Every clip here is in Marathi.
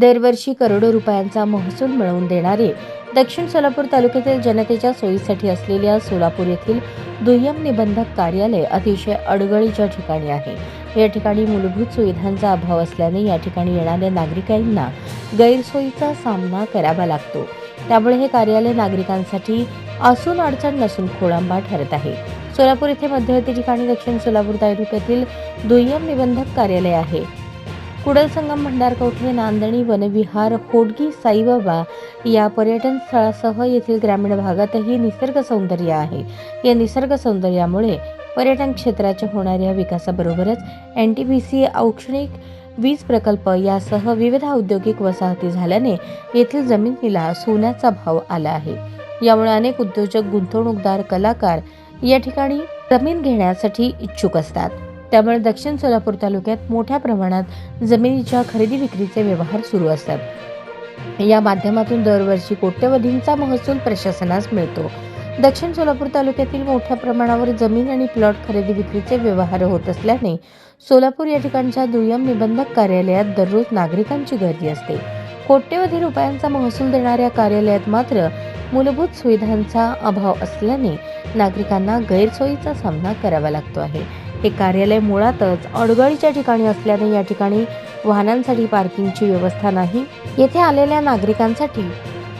दरवर्षी करोडो रुपयांचा महसूल मिळवून देणारे. दक्षिण सोलापूर तालुक्यातील जनतेच्या सोयीसाठी असलेल्या सोलापूर येथील दुय्यम निबंधक कार्यालय अतिशय अडगळीच्या ठिकाणी आहे. या ठिकाणी मूलभूत सुविधांचा अभाव असल्याने या ठिकाणी येणाऱ्या नागरिकांना गैरसोयीचा सामना करावा लागतो. त्यामुळे हे कार्यालय नागरिकांसाठी असून अडचण नसून खोळंबा ठरत आहे. सोलापूर येथे मध्यवर्ती ठिकाणी दक्षिण सोलापूर तालुक्यातील दुय्यम निबंधक कार्यालय आहे. कुडल संगम भंडारकवठे नांदणी वनविहार होडगी साईबाबा या पर्यटन स्थळासह येथील ग्रामीण भागातही निसर्ग सौंदर्य आहे. या निसर्ग सौंदर्यामुळे पर्यटन क्षेत्राच्या होणाऱ्या विकासाबरोबरच एन टी बी सी औष्णिक वीज प्रकल्प यासह विविध औद्योगिक वसाहती झाल्याने येथील जमिनीला सोन्याचा भाव आला आहे. यामुळे अनेक उद्योजक गुंतवणूकदार कलाकार या ठिकाणी जमीन घेण्यासाठी इच्छुक असतात. त्यामुळे दक्षिण सोलापूर तालुक्यात मोठ्या प्रमाणात जमिनीच्या खरेदी विक्रीचे व्यवहार सुरू असतात. या माध्यमातून दरवर्षी कोट्यवधींचा महसूल प्रशासनास मिळतो. दक्षिण सोलापूर तालुक्यातील मोठ्या प्रमाणावर जमीन आणि प्लॉट खरेदी विक्रीचे व्यवहार होत असल्याने सोलापूर या ठिकाणच्या दुय्यम निबंधक कार्यालयात दररोज नागरिकांची गर्दी असते. कोट्यवधी रुपयांचा महसूल देणाऱ्या कार्यालयात मात्र मूलभूत सुविधांचा अभाव असल्याने नागरिकांना गैरसोयीचा सामना करावा लागतो आहे. हे कार्यालय मुळातच अडगळीच्या ठिकाणी असल्याने या ठिकाणी वाहनांसाठी पार्किंगची व्यवस्था नाही. येथे आलेल्या नागरिकांसाठी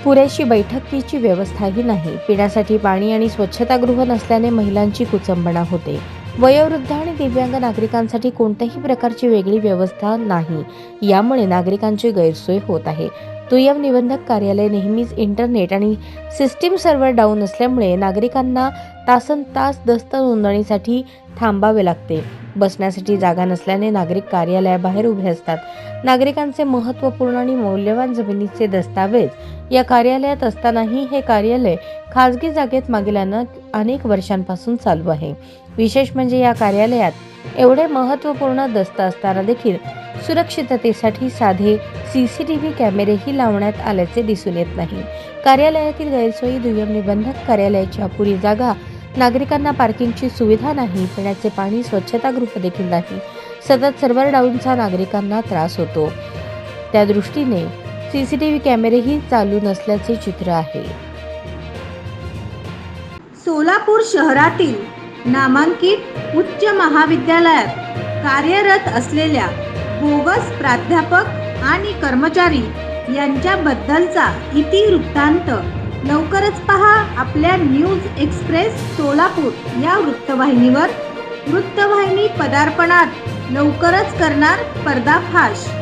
पुरेशी बैठकीची व्यवस्थाही नाही. पिण्यासाठी पाणी आणि स्वच्छतागृह नसल्याने महिलांची कुचंबणा होते. वयोवृद्ध आणि दिव्यांग नागरिकांसाठी कोणत्याही प्रकारची वेगळी व्यवस्था नाही. यामुळे नागरिकांची गैरसोय होत आहे. दुय्यम निबंधक कार्यालय नेहमीच इंटरनेट आणि सिस्टीम सर्व्हर डाऊन असल्यामुळे नागरिकांना तासन तास दस्त नोंदणीसाठी थांबावे लागते. बसण्यासाठी जागा नसल्याने नागरिक कार्यालयाबाहेर उभे असतात. नागरिकांचे महत्त्वपूर्ण आणि मौल्यवान जमिनीचे दस्तावेज या कार्यालयात असतानाही हे कार्यालय खाजगी जागेत मागील अनेक वर्षांपासून चालू आहे. विशेष म्हणजे या कार्यालयात एवढे महत्त्वपूर्ण दस्त असताना देखील सुरक्षिततेसाठी साधे सीसीटीव्ही कॅमेरेही लावण्यात आल्याचे दिसून येत नाही. कार्यालयातील गैरसोयी दुय्यम निबंधक कार्यालयाची अपुरी जागा नागरिकांना पार्किंगची सुविधा नाही पिण्याचे पाणी स्वच्छतागृह देखील नाही. सतत सर्व्हर डाऊनचा नागरिकांना त्रास होतो. त्या दृष्टीने सीसीटीव्ही कॅमेरेही चालू नसल्याचे चित्र आहे. सोलापूर शहरातील नामांकित उच्च महाविद्यालयात कार्यरत असलेल्या बोगस प्राध्यापक आणि कर्मचारी यांच्याबद्दलचा इति वृत्तांत लवकरच पहा आपल्या न्यूज एक्सप्रेस सोलापूर या वृत्तवाहिनीवर. वृत्तवाहिनी पदार्पणात लवकरच करणार पर्दाफाश.